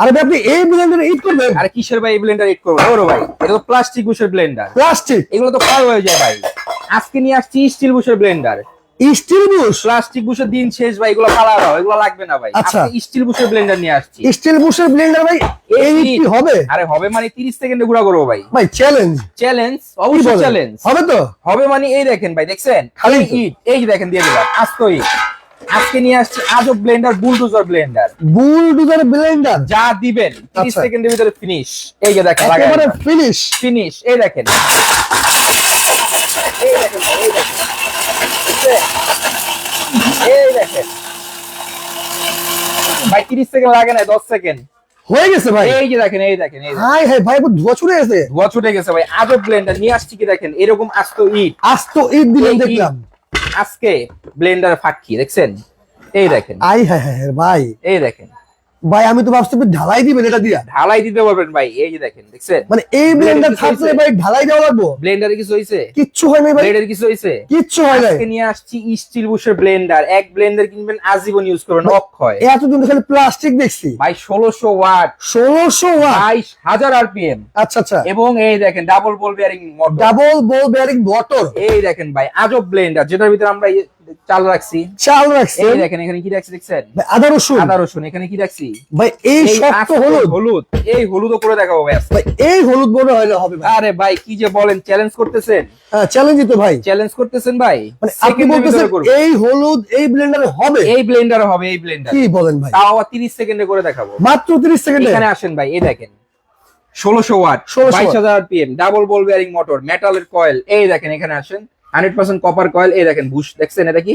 আরে আপনি এই ব্লেন্ডারে হিট করবেন? আরে কিসের ভাই এই ব্লেন্ডার এড করব? ওরো ভাই এটা তো প্লাস্টিক বুশের ব্লেন্ডার প্লাস্টিক এগুলো তো ক্ষয় হয়ে যায় ভাই। আজকে নিয়ে আসছি স্টিল বুশের ব্লেন্ডার স্টিল বুশ প্লাস্টিক বুশের দিন শেষ ভাই এগুলো ফালা দাও এগুলো লাগবে না ভাই। আচ্ছা। স্টিল বুশের ব্লেন্ডার নিয়ে আসছি। স্টিল বুশের ব্লেন্ডার ভাই এই কি হবে? আরে হবে মানে 30 সেকেন্ডে গুড়া করব ভাই। ভাই চ্যালেঞ্জ চ্যালেঞ্জ অবশ্যই চ্যালেঞ্জ হবে তো? হবে মানে এই দেখেন ভাই দেখছেন? খালি এই ইট এই দেখেন দিয়ে দিলাম। আস্ত ইট আজকে নিয়ে আসছি আজব blender bulldozer blender bulldozer blender যা দিবেন 30 আচ্ছা। সেকেন্ডের ভিতরে ফিনিশ এই যে দেখেন একেবারে ফিনিশ ফিনিশ এই দেখেন। এই দেখেন ভাই, এই দেখেন। দেখছেন? এই দেখেন। ভাই 30 সেকেন্ড লাগে না 10 সেকেন্ড। হয়ে গেছে ভাই। এই যে দেখেন এই দেখেন। হাই হাই ভাই ধোয়া ছুটে গেছে। ধোয়া ছুটে গেছে ভাই। আজব ব্লেন্ডার নিয়ে আসছি কি দেখেন এরকম আস্ত ইট। আস্ত ঈদ দিলেন দেখলাম। আজকে ব্লেন্ডার ফাঁকি দেখছেন? এই দেখেন। আই হ্যাঁ হ্যাঁ ভাই। এই দেখেন। ভাই আমি তো ভাবছি ঢালাই দিবেন এটা দিয়া। ঢালাই দিতে পারবেন ভাই এই যে দেখেন দেখছেন? মানে এই ব্লেন্ডার থাকলে ভাই ঢালাই দেওয়া লাগবো। ব্লেন্ডারে কিছু হয়েছে? কিচ্ছু হয় নাই ভাই। ব্লেন্ডারে কিছু হয়েছে? কিচ্ছু হয় নাই। আজকে নিয়ে আসছি স্টিল বুশের ব্লেন্ডার এক ব্লেন্ডার কিনবেন আজীবন ইউজ করবেন অক্ষয়। এতদিন তো খালি প্লাস্টিক দেখছি। ভাই ষোলোশো ওয়াট ষোলোশো ওয়াট বাইশ হাজার আরপিএম আচ্ছা আচ্ছা। এবং এই দেখেন double ball bearing motor double ball bearing motor এই দেখেন ভাই আজব ব্লেন্ডার যেটার ভিতরে আমরা চাল রাখছি। চাল রাখছে। এই দেখেন এখানে কি রাখছি দেখছেন? আদা রসুন। আদা রসুন এখানে কি রাখছি? ভাই এই শক্ত হলুদ। হলুদ। এই হলুদও করে দেখাবো ভাই ভাই এই হলুদ হয় হবে ভাই। আরে ভাই কি যে বলেন চ্যালেঞ্জ করতেছেন। চ্যালেঞ্জই তো ভাই। চ্যালেঞ্জ করতেছেন ভাই। মানে আপনি বলতেছেন এই হলুদ এই ব্লেন্ডারে হবে? এই ব্লেন্ডার হবে এই ব্লেন্ডার কি বলেন ভাই? তাও আবার তিরিশ সেকেন্ডে করে দেখাবো। মাত্র 30 সেকেন্ডে এখানে আসেন ভাই এই দেখেন। ষোলোশো ওয়াট 1600 বাইশ হাজার PM double ball bearing motor মেটালের কয়েল এই দেখেন এখানে আসেন। হান্ড্রেড পার্সেন্ট কপার কয়েল এই দেখেন বুশ দেখছেন এটা কি?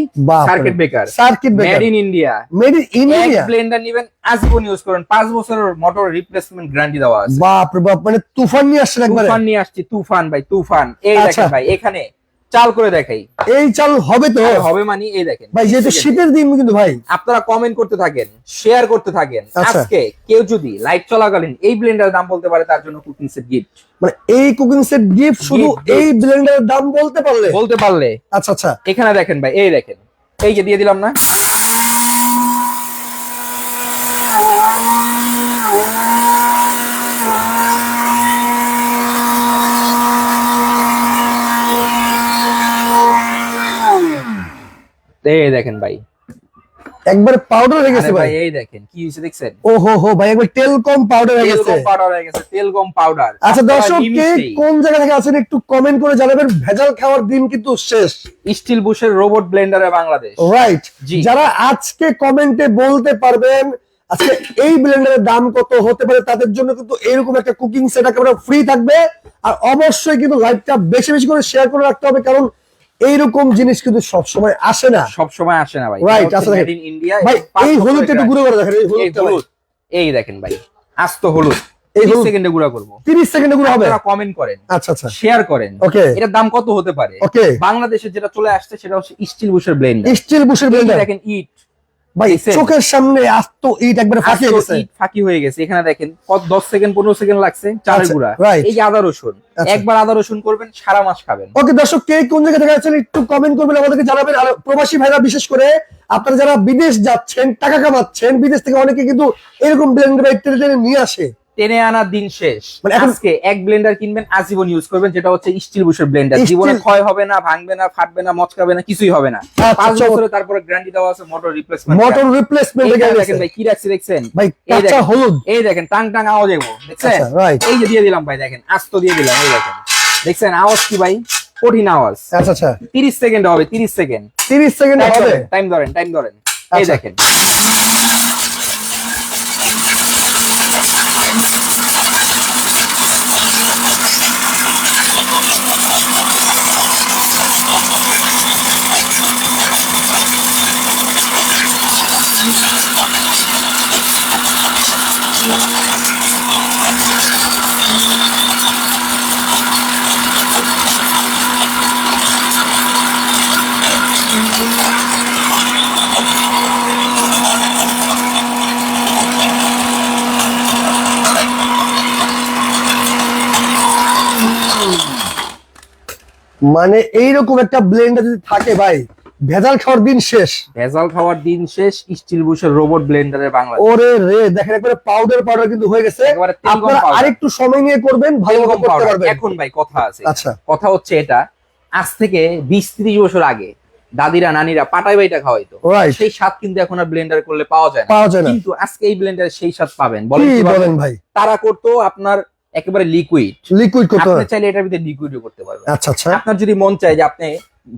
Circuit breaker circuit made in India made in India blender নিবেন আজীবন ইউজ করেন পাঁচ বছরের মোটর রিপ্লেসমেন্ট গ্যারান্টি দেওয়া আছে। বাপ রে বাপ মানে তুফান নিয়ে আসছে একবারে। তুফান নিয়ে আসছে তুফান ভাই তুফান। এই আচ্ছা। দেখেন ভাই এখানে চাল করে দেখাই। এই চাল হবে তো? আরে হবে মানে এই দেখেন। ভাই যেহেতু শীতের দিন কিন্তু ভাই। আপনারা কমেন্ট করতে থাকেন শেয়ার করতে থাকেন। আচ্ছা। আজকে কেউ যদি লাইট চলাকালীন এই ব্লেন্ডার দাম বলতে পারে তার জন্য কুকিং সেট গিফট মানে এই কুকিং সেট গিফট শুধু. এই ব্লেন্ডারের দাম বলতে পারলে? বলতে পারলে। আচ্ছা আচ্ছা। এখানে দেখেন ভাই এই দেখেন। এই যে দিয়ে দিলাম না? এই দেখেন ভাই। একবারে পাউডার হয়ে গেছে ভাই এই দেখেন কি হয়েছে দেখছেন? হো ভাই একবার তেল কম পাউডার হয়ে তেল কম পাউডার হয়ে গেছে তেল কম পাউডার আচ্ছা দর্শক কে কোন জায়গা থেকে আছেন একটু কমেন্ট করে জানাবেন। ভেজাল খাওয়ার দিন কিন্তু শেষ। স্টিল বুশের রোবট ব্লেন্ডারে বাংলাদেশ। রাইট। যারা আজকে কমেন্টে বলতে পারবেন আজকে এই ব্লেন্ডারের দাম কত হতে পারে তাদের জন্য কিন্তু এরকম একটা কুকিং সেট একেবারে ফ্রি থাকবে। আর অবশ্যই কিন্তু লাইভটা বেশি বেশি করে শেয়ার করে রাখতে হবে কারণ এইরকম জিনিস কিন্তু সব সময় আসে না। সব সময় আসে না ভাই। রাইট আচ্ছা ইন্ডিয়া ভাই এই হলুদটা একটু গুঁড়ো করে দেখেন এই ভাই। হলুদ এই দেখেন ভাই আস্ত হলুদ। এই এই হলুদ। সেকেন্ডে গুঁড়া করব। 30 সেকেন্ডে গুঁড়ো হবে? আপনারা কমেন্ট করেন আচ্ছা আচ্ছা। শেয়ার করেন। ওকে এটার দাম কত হতে পারে? ওকে বাংলাদেশে যেটা চলে আসছে সেটা হচ্ছে স্টিল বুশের ব্লেন্ডার স্টিল বুশের ব্লেন্ডার দেখেন ইট ভাই? চোখের সামনে আস্ত ইট একবারে ফাঁকি গেছে ইট ফাঁকি হয়ে গেছে। এখানে দেখেন কত দশ সেকেন্ড পনেরো সেকেন্ড লাগছে চালের আচ্ছা, গুঁড়া। এই যে আদা রসুন আচ্ছা। একবার আদা রসুন করবেন সারা মাস খাবেন। ওকে দর্শক কে কোন জায়গা থেকে আছেন একটু কমেন্ট করবেন আমাদেরকে জানাবেন। আর প্রবাসী ভাইরা বিশেষ করে আপনারা যারা বিদেশ যাচ্ছেন টাকা কামাচ্ছেন বিদেশ থেকে অনেকে কিন্তু এরকম ব্লেন্ডার বাইক নিয়ে আসে। টেনে আনার দিন শেষ। মানে আজকে এক ব্লেন্ডার কিনবেন আজীবন ইউজ করবেন যেটা হচ্ছে স্টিল বুশের ব্লেন্ডার জীবনে ক্ষয় হবে না ভাঙবে না ফাটবে না মচকাবে না কিছুই হবে না। আচ্ছা, পাঁচ। বছরে তারপরে গ্যারান্টি দেওয়া আছে মোটর রিপ্লেসমেন্ট মোটর রিপ্লেসমেন্ট দেখেন ভাই কি রাখছি দেখছেন? ভাই এই কাঁচা। হলুদ। এই দেখেন টাং টাং আওয়াজ এগো দেখছেন? আচ্ছা এই যে দিয়ে দিলাম ভাই দেখেন আস্ত দিয়ে দিলাম এই দেখেন। দেখছেন আওয়াজ কি ভাই? কঠিন আওয়াজ। আচ্ছা আচ্ছা। তিরিশ সেকেন্ড হবে তিরিশ সেকেন্ড 30 সেকেন্ড হবে? টাইম ধরেন টাইম ধরেন। এই আচ্ছা। দেখেন। মানে এইরকম একটা ব্লেন্ডার যদি থাকে ভাই ভেজাল খাওয়ার দিন শেষ। ভেজাল খাওয়ার দিন শেষ স্টিল বুশের রোবট ব্লেন্ডারের বাংলা ওরে রে দেখেন একবারে পাউডার পাউডার কিন্তু হয়ে গেছে। আপনারা আরেকটু সময় নিয়ে করবেন ভালো এরকম করতে পারবেন। এখন ভাই কথা আছে। আচ্ছা। কথা হচ্ছে এটা আজ থেকে বিশ ত্রিশ বছর আগে দাদিরা নানিরা পাটাই বাইটা খাওয়াইতো। সেই স্বাদ কিন্তু এখন আর ব্লেন্ডার করলে পাওয়া যায় না। পাওয়া যায় না। কিন্তু আজকে এই ব্লেন্ডারে সেই স্বাদ পাবেন। বলেন কি বলেন? ভাই? তারা করতো আপনার একেবারে লিকুইড লিকুইড করতে আপনি চাইলে এটার ভিতরে লিকুইডও করতে পারবেন। আচ্ছা আচ্ছা। আপনার যদি মন চায় যে আপনি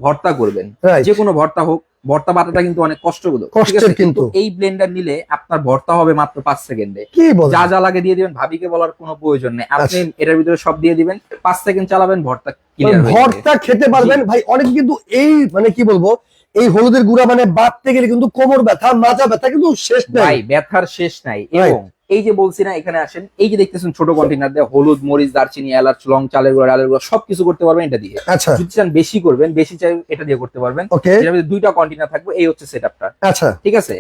ভর্তা করবেন যে কোনো ভর্তা হোক ভর্তা বাটাটা কিন্তু অনেক কষ্টের আছে? কিন্তু। এই ব্লেন্ডার নিলে আপনার ভর্তা হবে মাত্র পাঁচ সেকেন্ডে কি বলেন? যা যা লাগে দিয়ে দিবেন ভাবিকে বলার কোনো প্রয়োজন নেই। আপনি আচ্ছা। এটার ভিতরে সব দিয়ে দিবেন পাঁচ সেকেন্ড চালাবেন ভর্তা যাবে। ভর্তা খেতে পারবেন। ভাই অনেক কিন্তু এই মানে কি বলব এই হলুদের গুঁড়া মানে বাড়তে গেলে কিন্তু কোমর ব্যথা মাজা ব্যথা কিন্তু শেষ নাই। ব্যথার শেষ নাই। এবং এই যে বলছি না এখানে আসেন এই যে দেখতেছেন ছোট কন্টেনার দিয়ে হলুদ মরিচ দারচিনি এলাচ লং চালের গুঁড়া ডালের গুঁড়া সবকিছু করতে পারবেন এটা দিয়ে। আচ্ছা। যদি চান বেশি করবেন বেশি চাই এটা দিয়ে করতে পারবেন। দুইটা কন্টেনার থাকবে এই হচ্ছে সেটআপটা আচ্ছা। ঠিক আছে?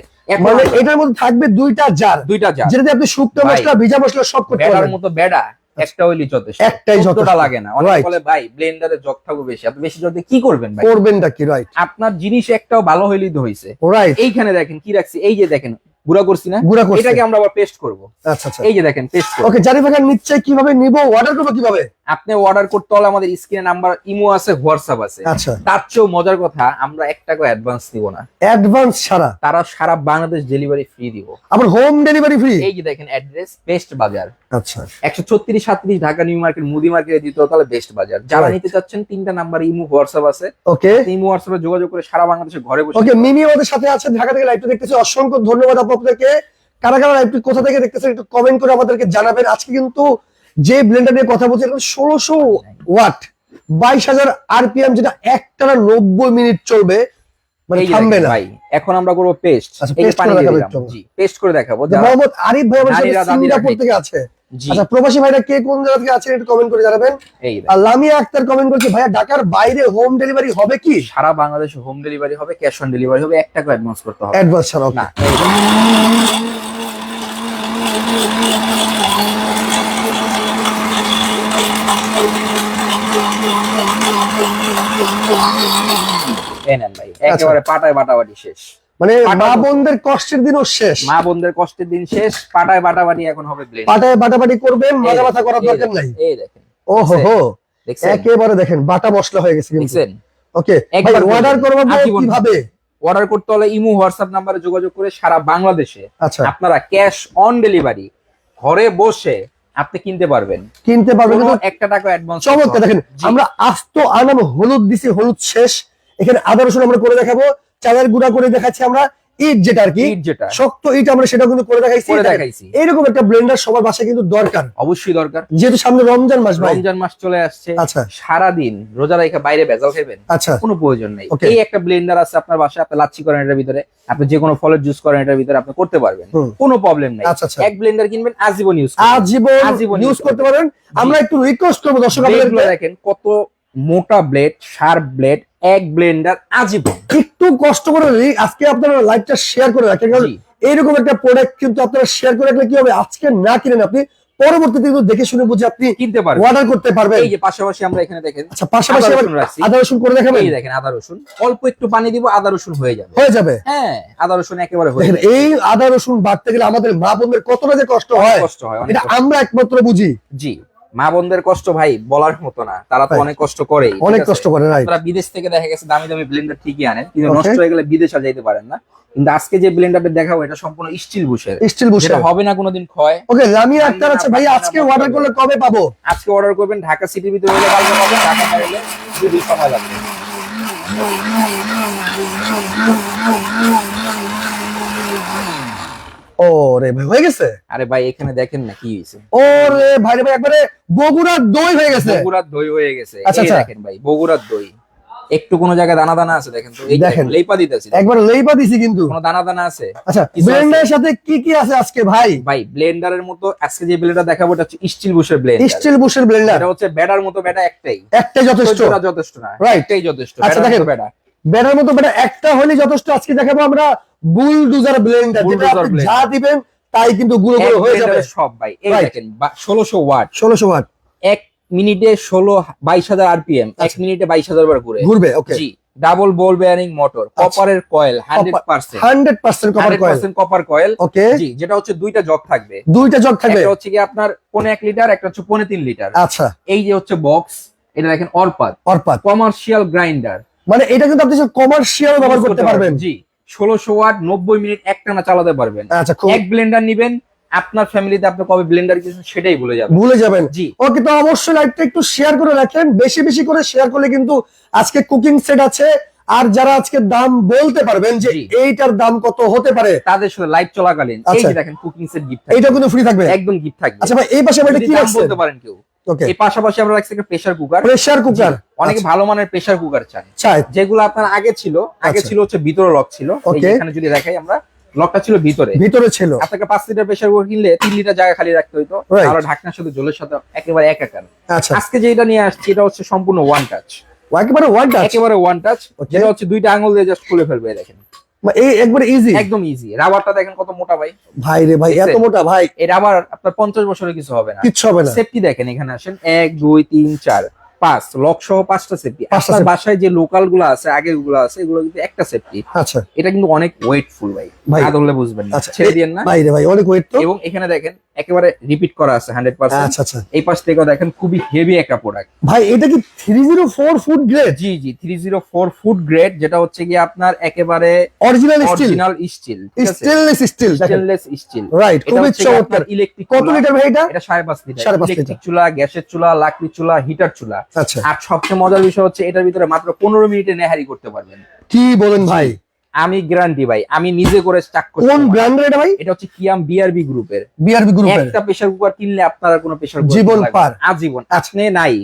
মানে এটার মধ্যে থাকবে দুইটা জার দুইটা যা যেটাতে আপনি শুকনো মশলা ভিজা মশলা সব করতে পারবেন। মতো বেড়া একটা হইলি যথেষ্ট। একটাই যথেষ্ট। লাগে না। অনেক বলে ভাই ব্লেন্ডারে জগ থাকবে বেশি। আপনি বেশি জগ দিয়ে কি করবেন ভাই? করবেন কি? রাইট আপনার জিনিস একটাও ভালো হইলেই তো হইছে। রাইট এইখানে দেখেন কি রাখছি? এই যে দেখেন গুঁড়া করছি না গুঁড়া করছে। এটাকে আমরা আবার পেস্ট করব। আচ্ছা আচ্ছা। এই যে দেখেন পেস্ট করব। ওকে জারি ভাগা নিচ্ছে কীভাবে নিব অর্ডার করব কীভাবে? আপনি অর্ডার করতে হলে আমাদের স্ক্রিনে নাম্বার ইমো আছে হোয়াটসঅ্যাপ আছে। আচ্ছা। তার চেয়েও মজার কথা আমরা এক টাকা অ্যাডভান্স দিব না। অ্যাডভান্স ছাড়া? তারা সারা বাংলাদেশ ডেলিভারি ফ্রি দিব। আবার হোম ডেলিভারি ফ্রি এই যে দেখেন অ্যাড্রেস বেস্ট বাজার। আচ্ছা। একশো ছত্রিশ সাতত্রিশ ঢাকা নিউ মার্কেট মুদি মার্কেটে দিতে তাহলে বেস্ট বাজার। যারা নিতে চাচ্ছেন তিনটা নাম্বার ইমো হোয়াটসঅ্যাপ আছে। ওকে ইমো হোয়াটসঅ্যাপে যোগাযোগ করে সারা বাংলাদেশে ঘরে বসে ওকে মিমি আমাদের সাথে আছে ঢাকা থেকে লাইভটা দেখতেছি। অসংখ্য ধন্যবাদ আপনাদেরকে কারা কারা লাইভটি কোথা থেকে দেখতেছেন একটু কমেন্ট করে আমাদেরকে জানাবেন। আজকে কিন্তু যে ব্লেন্ডার নিয়ে কথা বলছি ষোলোশো ওয়াট বাইশ হাজার আরপিএম যেটা একটানা নব্বই মিনিট চলবে। মানে এই যে থামবে না। ভাই এখন আমরা করব পেস্ট আচ্ছা, করে দেখাবো পেস্ট করে দেখাবো। মোহাম্মদ আরিফ ভাই আমাদের সিঙ্গাপুর থেকে আছে। আচ্ছা প্রবাসী ভাইরা কে কোন জায়গা থেকে আছেন একটু কমেন্ট করে জানাবেন। আর লামিয়া আক্তার কমেন্ট করছে ভাইয়া ঢাকার বাইরে হোম ডেলিভারি হবে কি? সারা বাংলাদেশে হোম ডেলিভারি হবে ক্যাশ অন ডেলিভারি হবে এক টাকা অ্যাডভান্স করতে হবে। অ্যাডভান্স ছাড়া না এই দেখেন। এই নেন ভাই একেবারে পাটায় বাটাবাটি শেষ। মানে মা বোনদের কষ্টের দিনও শেষ। মা বোনদের কষ্টের দিন শেষ পাটায় বাটাবাটি এখন হবে পাটায় বাটাবাটি করবেন মাজা মাথা করার দরকার নাই। এই দেখেন ও হো একেবারে দেখেন বাটা মশলা হয়ে গেছে দেখছেন? ওকে একবার অর্ডার করব কীভাবে? অর্ডার করতে হলে ইমো হোয়াটসঅ্যাপ নাম্বারে যোগাযোগ করে সারা বাংলাদেশে আচ্ছা। আপনারা ক্যাশ অন ডেলিভারি ঘরে বসে আপনি কিনতে পারবেন। কিনতে পারবেন একটা টাকা অ্যাডভান্স চমৎকার দেখেন আমরা আস্ত আনাম হলুদ দিছি হলুদ শেষ। এখানে আদা রসুন আমরা করে দেখাবো। চালের গুঁড়া করে দেখাচ্ছি আমরা ইট যেটা আর কি। শক্ত ইট আমরা সেটা কিন্তু করে দেখাইছি। এইরকম একটা ব্লেন্ডার সবার বাসায় কিন্তু দরকার। অবশ্যই দরকার। যেহেতু সামনে রমজান মাস রমজান মাস চলে আসছে। আচ্ছা। সারা দিন রোজা রেখে বাইরে ভেজাল খাবেন আচ্ছা। কোনো প্রয়োজন নেই. এই একটা ব্লেন্ডার আছে আপনার বাসায় আপনি লাচ্ছি করেন এটার ভিতরে আপনি যে কোনো ফলের জুস করেন এটার ভিতরে আপনি করতে পারবেন। কোনো প্রবলেম নেই। আচ্ছা, আচ্ছা। এক ব্লেন্ডার কিনবেন আজীবন ইউজ আজীবন ইউজ করতে পারেন আমরা একটু রিকোয়েস্ট করব দর্শক দেখেন কত মোটা ব্লেড শার্প ব্লেড এক ব্লেন্ডার আজীবন। একটু কষ্ট করে আজকে আপনারা লাইভটা শেয়ার করে রাখেন কারণ এইরকম একটা প্রোডাক্ট কিন্তু আপনারা শেয়ার করে রাখলে কি হবে? আজকে না কিনেন আপনি পরবর্তীতে কিন্তু দেখে শুনে বুঝে আপনি কিনতে পারবেন। অর্ডার করতে পারবেন। এই যে পাশাপাশি আমরা এখানে দেখেন আচ্ছা পাশাপাশি আদা রসুন। করে দেখাবেন? এই দেখেন আদা রসুন। অল্প একটু পানি দিব আদা রসুন হয়ে যাবে। হয়ে যাবে। হ্যাঁ আদা রসুন একেবারে হয়ে যাবে। এই আদা রসুন বাড়তে গেলে আমাদের মা বোনদের কতটা যে কষ্ট হয় কষ্ট হয় এটা আমরা একমাত্র বুঝি। জি। মা বোনদের কষ্ট ভাই বলার মতো না। তারা তো অনেক কষ্ট করে অনেক কষ্ট করে আপনারা বিদেশ থেকে দেখা গেছে দামি দামি ব্লেন্ডার ঠিকই আনেন কিন্তু নষ্ট হয়ে গেলে বিদেশ আর যাইতে পারেন না। কিন্তু আজকে যে ব্লেন্ডারটা দেখাবো এটা সম্পূর্ণ স্টিল বুশের স্টিল হবে না কোনোদিন ক্ষয়। ওকে লামিয়া আক্তার আছে ভাই আজকে অর্ডার করলে কবে পাবো? আজকে অর্ডার করবেন ঢাকা সিটির ভিতরে হলে কালকে পাবেন ঢাকা বাইরে হলে সময় লাগবে। ও রে ভাই হয়ে গেছে? আরে ভাই এখানে দেখেন না কি হয়েছে। ও রে ভাই ভাই একবারে বগুড়ার দই হয়ে গেছে। বগুড়ার দই হয়ে গেছে। আচ্ছা, আচ্ছা। দেখেন ভাই বগুড়ার দই। একটু কোনো জায়গায় দানা দানা আছে দেখেন তো। এই দেখেন। লেপা দিতেছি। একবার লেইবা দিছি কিন্তু। কোনো দানা দানা আছে? আচ্ছা ব্লেন্ডারের সাথে কি কি আছে আজকে ভাই? ভাই ব্লেন্ডারের মতো আজকে যে ব্লেন্ডার দেখাবো এটা হচ্ছে স্টিল বুশের ব্লেন্ডার স্টিল বুশের ব্লেন্ডার এটা হচ্ছে ব্যাটার মতো ব্যাটা একটাই। একটাই যথেষ্ট। যথেষ্ট না Right. একটাই যথেষ্ট। আচ্ছা, দেখেন। ব্যাটা ব্যাটার মতো ব্যাটা একটা হলে যথেষ্ট। আজকে দেখাবো আমরা বুলডুজার ব্লেন্ডার যেটা আপনি যা দিবেন তাই কিন্তু গুঁড়ো এক গুঁড়ো হয়ে যাবে। সব ভাই এই. দেখেন ষোলোশো ওয়াট। ষোলোশো ওয়াট। এক মিনিটে ষোলো বাইশ হাজার আরপিএম এক আচ্ছা। মিনিটে বাইশ হাজার বার ঘুরে। ঘুরবে ওকে জি ডাবল বল বেয়ারিং মোটর কপারের coil hundred percent hundred percent cover hundred coil percent copper coil okay জি যেটা হচ্ছে দুইটা জগ থাকবে। দুইটা জগ থাকবে। একটা হচ্ছে কি আপনার পনে এক লিটার একটা হচ্ছে পনে তিন লিটার আচ্ছা। এই যে হচ্ছে বক্স এটা দেখেন অরপাত। অর্পাত। কমার্শিয়াল গ্রাইন্ডার মানে এটা কিন্তু আপনি কমার্শিয়াল ব্যবহার করতে পারবেন। জি। ষোলোশো ওয়াট নব্বই মিনিট একটানা চালাতে পারবেন। আচ্ছা এক ব্লেন্ডার নিবেন আপনার ফ্যামিলিতে আপনি কবে ব্লেন্ডার কিছু সেটাই ভুলে যাবেন। ভুলে যাবেন। জি। ওকে তো অবশ্যই লাইভটা একটু শেয়ার করে রাখেন। বেশি বেশি করে শেয়ার করলে কিন্তু আজকে কুকিং সেট আছে। আর যারা আজকে দাম বলতে পারবেন যে এইটার দাম কত হতে পারে তাদের সাথে লাইভ চলাকালীন। এই আচ্ছা। যে দেখেন কুকিং সেট গিফট এটা কিন্তু ফ্রি থাকবে। একদম গিফট থাকবে। আচ্ছা ভাই এই পাশে এটা কি রাখছেন? বলতে পারেন কেউ। এই পাশাপাশি আমরা রাখছি একটা প্রেসার কুকার প্রেসার কুকার অনেকে ভালো মানের প্রেসার কুকার চাই যেগুলো আপনার আগে ছিল আগে আচ্ছা। ছিল হচ্ছে ভিতরে লক ছিল। এখানে যদি দেখাই আমরা লকটা ছিল ভিতরে। ভিতরে ছিল। আপনাকে পাঁচ লিটার প্রেসার কুকার কিনলে তিন লিটার জায়গা খালি রাখতে হইতো. আর ঢাকনার সাথে জলের সাথে একেবারে এক একার। আচ্ছা। আজকে যেটা নিয়ে আসছি এটা হচ্ছে সম্পূর্ণ ওয়ান টাচ একেবারে ওয়ান টাচ একেবারে ওয়ান টাচ. যেটা হচ্ছে দুইটা আঙুল দিয়ে জাস্ট খুলে ফেলবে দেখেন। এই একবারে ইজি একদম ইজি রাবারটা দেখেন কত মোটা ভাই। ভাই রে ভাই এত মোটা ভাই। এই রাবার আপনার পঞ্চাশ বছরের কিছু হবে না। কিচ্ছু হবে না। সেফটি দেখেন এখানে আসেন। এক দুই তিন চার। পাঁচ লক সহ পাঁচটা সেফটি আপনার বাসায় যে লোকালগুলো আছে আগেরগুলো আছে এগুলো কিন্তু একটা সেফটি আচ্ছা। এটা কিন্তু অনেক ওয়েটফুল ভাই। ভাই। না ধরলে বুঝবেন না। আচ্ছা। ছেড়ে দিয়েন না। ভাই ভাই অনেক ওয়েট তো। এবং এখানে দেখেন একেবারে রিপিট করা আছে হান্ড্রেড পার্সেন্ট আচ্ছা আচ্ছা। এই পাশ থেকেও দেখেন খুবই হেভি একটা প্রোডাক্ট ভাই এটা কি three zero four food grade জি জি three zero four food grade যেটা হচ্ছে কি আপনার একেবারে original steel original steel stainless steel stainless steel right খুবই চমৎকার। ইলেকট্রিক কত লিটার ভাই এটা? এটা সাড়ে পাঁচ লিটার ইলেকট্রিক চুলা গ্যাসের চুলা লাকড়ি চুলা হিটার চুলা। আর সবচেয়ে মজার বিষয় হচ্ছে এটার ভিতরে মাত্র পনেরো মিনিটে নেহারি করতে পারবেন। কি বলেন ভাই? আমি গ্যারান্টি ভাই আমি নিজে করে চাক কোন করছি ব্র্যান্ডের এটা ভাই? এটা হচ্ছে কিয়াম বিআরবি গ্রুপের। বিআরবি গ্রুপের। একটা প্রেসার কুকার কিনলে আপনার কোনো প্রেসার কুকার জীবন পার। আজীবন। আপনি নাই।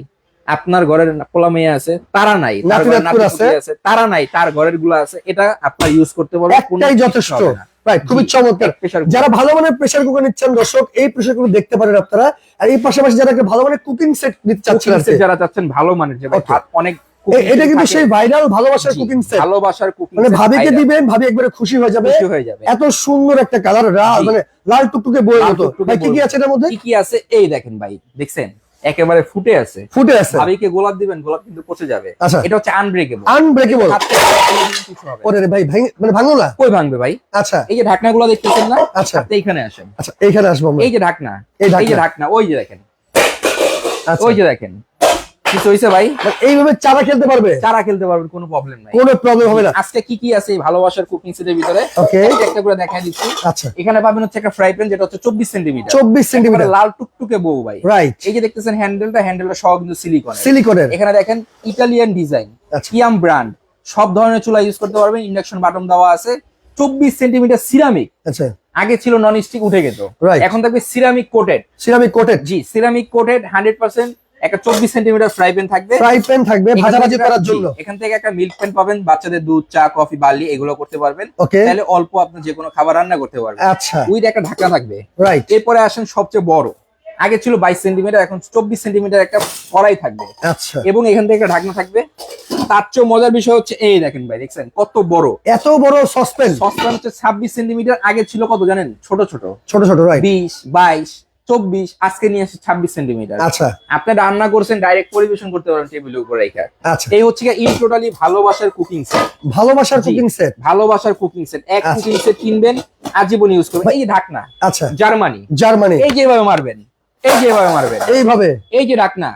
আপনার ঘরের পোলা মেয়ে আছে তারা নাই। তার ঘরের আছে। তারা নাই। তার ঘরেরগুলো আছে এটা আপনার ইউজ করতে পারবেন কোনো একটাই যথেষ্ট। রাইট খুবই চমৎকার। যারা ভালো মানের প্রেসার কুকার নিচ্ছেন দর্শক এই প্রেসার কুকার দেখতে পারেন আপনারা। আর এই পাশাপাশি যারা ভালো মানের কুকিং সেট নিতে চাচ্ছেন যারা চাচ্ছেন ভালো মানের যে অনেক এটা কিন্তু সেই ভাইরাল ভালোবাসার কুকিং সেট ভালোবাসার কুকিং মানে ভাবিকে দিবেন ভাবি একবারে খুশি হয়ে যাবে। খুশি হয়ে যাবে। এত সুন্দর একটা কালার। মানে লাল টুকটুকে বই মতো। ভাই কি কি আছে এটার মধ্যে? কি কি আছে? এই দেখেন ভাই দেখছেন? একেবারে ফুটে আছে। ফুটে আছে। ভাবিকে গোলাপ দিবেন গোলাপ কিন্তু পচে যাবে। আচ্ছা। এটা হচ্ছে আনব্রেকেবল আনব্রেকেবল। ওরে রে ভাই ভাই মানে ভাঙলো না? কই ভাঙবে ভাই? আচ্ছা। এই যে ঢাকনাগুলো দেখতেছেন না? আচ্ছা। এখানে আসেন। আচ্ছা এইখানে আসব আমরা। এই যে ঢাকনা। এই যে ঢাকনা। ঢাকনা ওই যে দেখেন। আচ্ছা। ওই যে দেখেন। কিছু হয়েছে ভাই? মানে এইভাবে চারা খেলতে পারবে? চারা খেলতে পারবেন কোনো প্রবলেম নাই। কোনো প্রবলেম হবে না। আজকে কি কি আছে এই ভালোবাসার কুকিং সেটের ভিতরে? ওকে একটা করে দেখাই দিচ্ছি। আচ্ছা। এখানে পাবেন হচ্ছে একটা ফ্রাই প্যান যেটা হচ্ছে চব্বিশ সেন্টিমিটার চব্বিশ সেন্টিমিটার লাল টুকটুকে বউ ভাই। রাইট এই যে দেখতেছেন হ্যান্ডেলটা হ্যান্ডেলটা সহ কিন্তু সিলিকন সিলিকনের এখানে দেখেন ইটালিয়ান ডিজাইন কিয়াম ব্র্যান্ড সব ধরনের চুলা ইউজ করতে পারবেন ইন্ডাকশন বাটন দেওয়া আছে। চব্বিশ সেন্টিমিটার সিরামিক আচ্ছা। আগে ছিল নন স্টিক উঠে গেত. এখন থাকবে সিরামিক কোটেড সিরামিক কোটেড জি সিরামিক কোটেড হান্ড্রেড পার্সেন্ট একটা চব্বিশ সেন্টিমিটার ফ্রাই প্যান থাকবে। ফ্রাই প্যান থাকবে ভাজাভাজি করার জন্য। এখান থেকে একটা মিল্ক প্যান পাবেন বাচ্চাদের দুধ চা কফি বার্লি এগুলো করতে পারবেন। তাহলে অল্প আপনি যে কোনো খাবার রান্না করতে পারবেন। আচ্ছা। উইথ একটা ঢাকা থাকবে। রাইট এরপরে আসেন সবচেয়ে বড়। আগে ছিল বাইশ সেন্টিমিটার এখন চব্বিশ সেন্টিমিটার একটা কড়াই থাকবে। আচ্ছা। এবং এখান থেকে একটা ঢাকনা থাকবে। তার চেয়ে মজার বিষয় হচ্ছে এই দেখেন ভাই দেখছেন? কত বড়। এত বড় সসপেন সসপ্যান হচ্ছে ছাব্বিশ সেন্টিমিটার আগে ছিল কত জানেন? ছোট ছোট। ছোট ছোট বিশ বাইশ চব্বিশ আজকে নিয়ে আসছে ছাব্বিশ সেন্টিমিটার আচ্ছা। আপনি রান্না করছেন ডাইরেক্ট পরিবেশন করতে পারেন টেবিলের উপর রেখে। আচ্ছা। এই হচ্ছে ইন টোটালি ভালোবাসার কুকিং সেট ভালোবাসার কুকিং সেট ভালোবাসার কুকিং সেট এক আচ্ছা। কুকিং সেট কিনবেন আজীবন ইউজ করবেন। এই যে ঢাকনা আচ্ছা। জার্মানি। জার্মানি। এই যেভাবে মারবেন। এই যেভাবে মারবেন। এইভাবে? এই যে ঢাকনা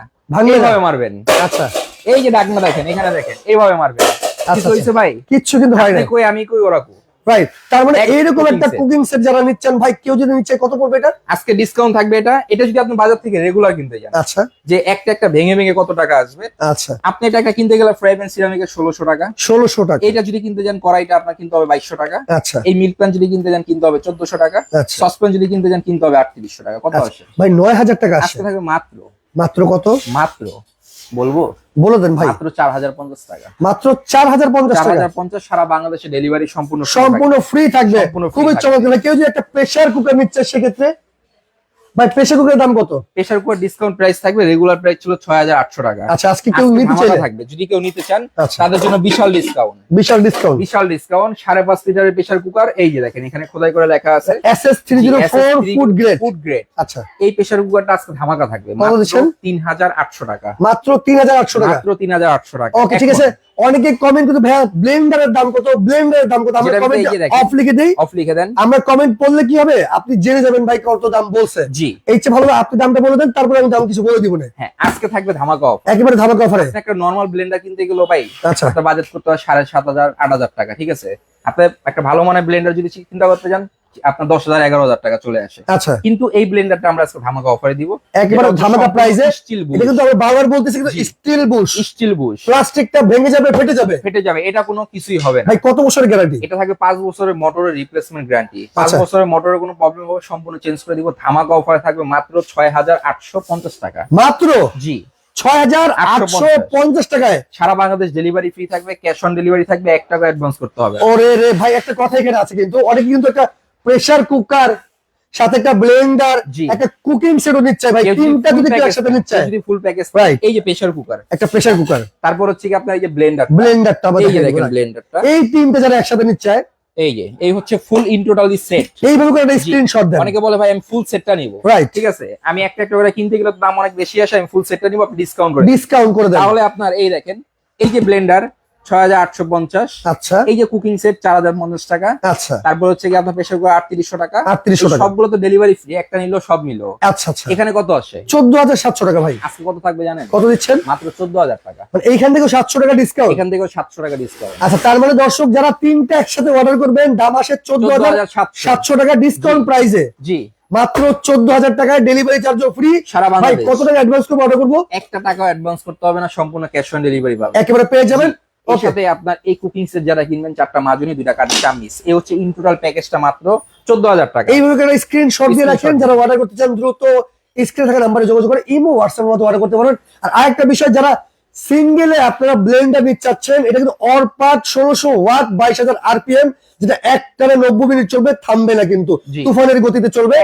এইভাবে মারবেন। আচ্ছা। এই যে ঢাকনা দেখেন এখানে দেখেন এইভাবে মারবেন। আচ্ছা, ভাই? কিচ্ছু কিন্তু হয় না কই আমি কই ওরা কই? রাইট তার মানে এইরকম একটা কুকিং সেট যারা নিচ্ছেন ভাই কেউ যদি নিচ্ছে কত পড়বে এটা? আজকে ডিসকাউন্ট থাকবে এটা। এটা যদি আপনি বাজার থেকে রেগুলার কিনতে যান আচ্ছা। যে একটা একটা ভেঙে ভেঙে কত টাকা আসবে আচ্ছা। আপনি এটা একটা কিনতে গেলে ফ্রাই প্যান সিরামিকের ষোলোশো টাকা। ষোলোশো টাকা। এটা যদি কিনতে যান কড়াইটা আপনার কিনতে হবে বাইশশো টাকা। আচ্ছা। এই মিল্ক প্যান যদি কিনতে যান কিনতে হবে চোদ্দশো টাকা। আচ্ছা। সসপ্যান যদি কিনতে যান কিনতে হবে আটত্রিশশো টাকা। কত আচ্ছা। আসে? ভাই নয় হাজার টাকা আসে। আজকে থাকবে মাত্র। মাত্র কত? মাত্র। বলব? বলে দেন ভাই। মাত্র চার হাজার পঞ্চাশ টাকা। মাত্র চার হাজার পঞ্চাশ চার টাকা হাজার পঞ্চাশ সারা বাংলাদেশে ডেলিভারি সম্পূর্ণ সম্পূর্ণ ফ্রি থাকবে। খুবই। চমৎকার। কেউ যদি একটা প্রেসার কুকার নিচ্ছে সেক্ষেত্রে ভাই প্রেসার কুকারের দাম কত? প্রেসার কুকার ডিসকাউন্ট প্রাইস থাকবে রেগুলার প্রাইস ছিল ছয় হাজার আটশো টাকা। আচ্ছা আজকে কেউ নিতে চাইলে? থাকবে যদি কেউ নিতে চান আচ্ছা। তাদের জন্য বিশাল ডিসকাউন্ট বিশাল ডিসকাউন্ট বিশাল ডিসকাউন্ট সাড়ে পাঁচ লিটারের প্রেসার কুকার এই যে দেখেন এখানে খোদাই করে লেখা আছে। S S three zero four food grade food grade আচ্ছা। এই প্রেসার কুকারটা আজকে ধামাকা থাকবে মাত্র দিচ্ছেন? তিন হাজার আটশো টাকা। মাত্র তিন হাজার আটশো টাকা? মাত্র তিন হাজার আটশো টাকা। ওকে ঠিক আছে। অনেকে কমেন্ট করতে ভাইয়া ব্লেন্ডারের দাম কত? ব্লেন্ডারের দাম কত? আমরা কমেন্ট। অফ লিখে দিই। অফ লিখে দেন। আমরা কমেন্ট পড়লে কি হবে? আপনি জেনে যাবেন ভাই কত দাম বলছে। জি। এই চেয়ে ভালো আপনি দামটা বলে দেন তারপরে আমি দাম কিছু বলে দিব না। হ্যাঁ আজকে থাকবে ধামাকা অফ একেবারে ধামাকা অফারে একটা নরমাল ব্লেন্ডার কিনতে গেলো ভাই আচ্ছা। বাজেট করতে হয় সাড়ে সাত হাজার আট হাজার টাকা ঠিক আছে? আপনি একটা ভালো মানের ব্লেন্ডার যদি চিন্তা করতে যান আপনার দশ হাজার এগারো হাজার টাকা চলে আসে। আচ্ছা। কিন্তু এই ব্লেন্ডারটা আমরা আজকে ধামাকা অফারে দিব। একেবারে ধামাকা প্রাইসে স্টিল এটা কিন্তু বারবার বলতেছি কিন্তু স্টিল বুশ স্টিল বুশ প্লাস্টিকটা ভেঙে যাবে ফেটে যাবে। ফেটে যাবে এটা কোনো কিছুই হবে না। ভাই কত বছরের গ্যারান্টি এটা থাকবে পাঁচ বছরের মোটরের রিপ্লেসমেন্ট গ্যারান্টি পাঁচ। বছরের মোটরের কোনো প্রবলেম হবে সম্পূর্ণ চেঞ্জ করে দিব। ধামাকা অফারে থাকবে মাত্র ছয় হাজার আটশো পঞ্চাশ টাকা। মাত্র? জি। ছয় হাজার আটশো পঞ্চাশ টাকায়? সারা বাংলাদেশ ডেলিভারি ফ্রি থাকবে ক্যাশ অন ডেলিভারি থাকবে এক টাকা অ্যাডভান্স করতে হবে। ওরে রে ভাই একটা কথা এখানে আছে কিন্তু অনেকে কিন্তু একটা প্রেসার কুকার সাথে একটা ব্লেন্ডার একটা কুকিং সেটও নিচ্ছে ভাই তিনটা যদি কেউ একসাথে নিচ্ছে? যদি ফুল প্যাকেজ Right. এই যে প্রেসার কুকার একটা প্রেসার কুকার তারপর হচ্ছে কি আপনার এই যে ব্লেন্ডার ব্লেন্ডারটা আমাদের দেখেন ব্লেন্ডারটা এই তিনটা যারা একসাথে নিচ্ছে এই যে এই হচ্ছে ফুল ইন টোটালি সেট এইভাবে করে একটা স্ক্রিনশট দেন। অনেকে বলে ভাই আমি ফুল সেটটা নিব। রাইট ঠিক আছে? আমি একটা একটা করে কিনতে গেলে দাম অনেক বেশি আসে আমি ফুল সেটটা নিব আপনি ডিসকাউন্ট করে ডিসকাউন্ট করে দেন। তাহলে আপনার এই দেখেন এই যে ব্লেন্ডার ছয় হাজার আটশো পঞ্চাশ। আচ্ছা। এই যে কুকিং সেট চার হাজার পঞ্চাশ টাকা। আচ্ছা। তারপর হচ্ছে কি আপনার প্রেসার কুকার আটত্রিশশো টাকা। 3800 টাকা। সবগুলো তো ডেলিভারি ফ্রি একটা নিলেও সব নিল। আচ্ছা আচ্ছা। এখানে কত আসে? চোদ্দ হাজার সাতশো টাকা ভাই। আজকে কত থাকবে জানেন? কত দিচ্ছেন? মাত্র চোদ্দ হাজার টাকা। মানে এইখান থেকে সাতশো টাকা ডিসকাউন্ট এখান থেকেও সাতশো টাকা ডিসকাউন্ট আচ্ছা তার মানে দর্শক যারা তিনটা একসাথে অর্ডার করবেন দাম আসে চোদ্দ হাজার সাতশো। টাকা ডিসকাউন্ট প্রাইসে জি। মাত্র চোদ্দ হাজার টাকায় ডেলিভারি চার্জও ফ্রি সারা ভাই কত টাকা অ্যাডভান্স করে অর্ডার করব? একটা টাকা অ্যাডভান্স করতে হবে না সম্পূর্ণ ক্যাশ অন ডেলিভারি পাবে একেবারে পেয়ে যাবেন। এর সাথে আপনার এই কুকিং সেট যারা কিনবেন চারটা মাজুনি দুইটা কাঠের চামিচ এই হচ্ছে ইন টোটাল প্যাকেজটা মাত্র চোদ্দ হাজার টাকা। এইভাবে করে স্ক্রিনশট দিয়ে রাখেন যারা অর্ডার করতে চান দ্রুত স্ক্রিনে থাকা নাম্বারে যোগাযোগ করে ইমো হোয়াটসঅ্যাপ মতো অর্ডার করতে পারেন। আর আরেকটা বিষয় যারা সিঙ্গেলে আপনারা ব্লেন্ডার নিতে চাচ্ছেন এটা কিন্তু ষোলোশো ওয়াট বাইশ হাজার আরপিএম যেটা একটানে নব্বই মিনিট চলবে থামবে না কিন্তু। তুফানের গতিতে চলবে।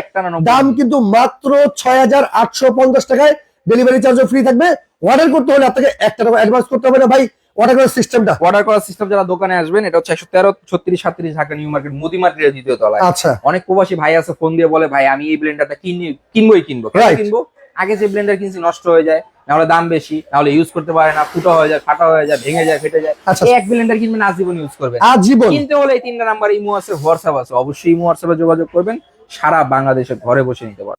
দাম কিন্তু মাত্র ছয় হাজার আটশো পঞ্চাশ টাকায় ডেলিভারি চার্জও ফ্রি থাকবে। অর্ডার করতে হলে আপনাকে একটা টাকা অ্যাডভান্স করতে হবে না ভাই। অর্ডার করার সিস্টেমটা অর্ডার করার সিস্টেম যারা দোকানে আসবেন এটা হচ্ছে একশো তেরো ছত্রিশ সাতত্রিশ ঢাকা নিউ মার্কেট মুদি মার্কেটের দ্বিতীয় তলায়। আচ্ছা। অনেক প্রবাসী ভাই আছে ফোন দিয়ে বলে ভাই আমি এই ব্লেন্ডারটা কিনি কিনবোই কিনবো। কিনবো? আগে যে ব্লেন্ডার কিনছি নষ্ট হয়ে যায় নাহলে দাম বেশি নাহলে ইউজ করতে পারে না ফুটো হয়ে যায় ফাটা হয়ে যায় ভেঙে যায় ফেটে যায়। আচ্ছা। এক ব্লেন্ডার কিনবেন আজীবন ইউজ করবেন। আজীবন। কিনতে হলে এই তিনটা নাম্বার ইমো আছে হোয়াটসঅ্যাপ আছে। অবশ্যই ইমো হোয়াটসঅ্যাপে যোগাযোগ করবেন সারা বাংলাদেশে ঘরে বসে নিতে পারবেন।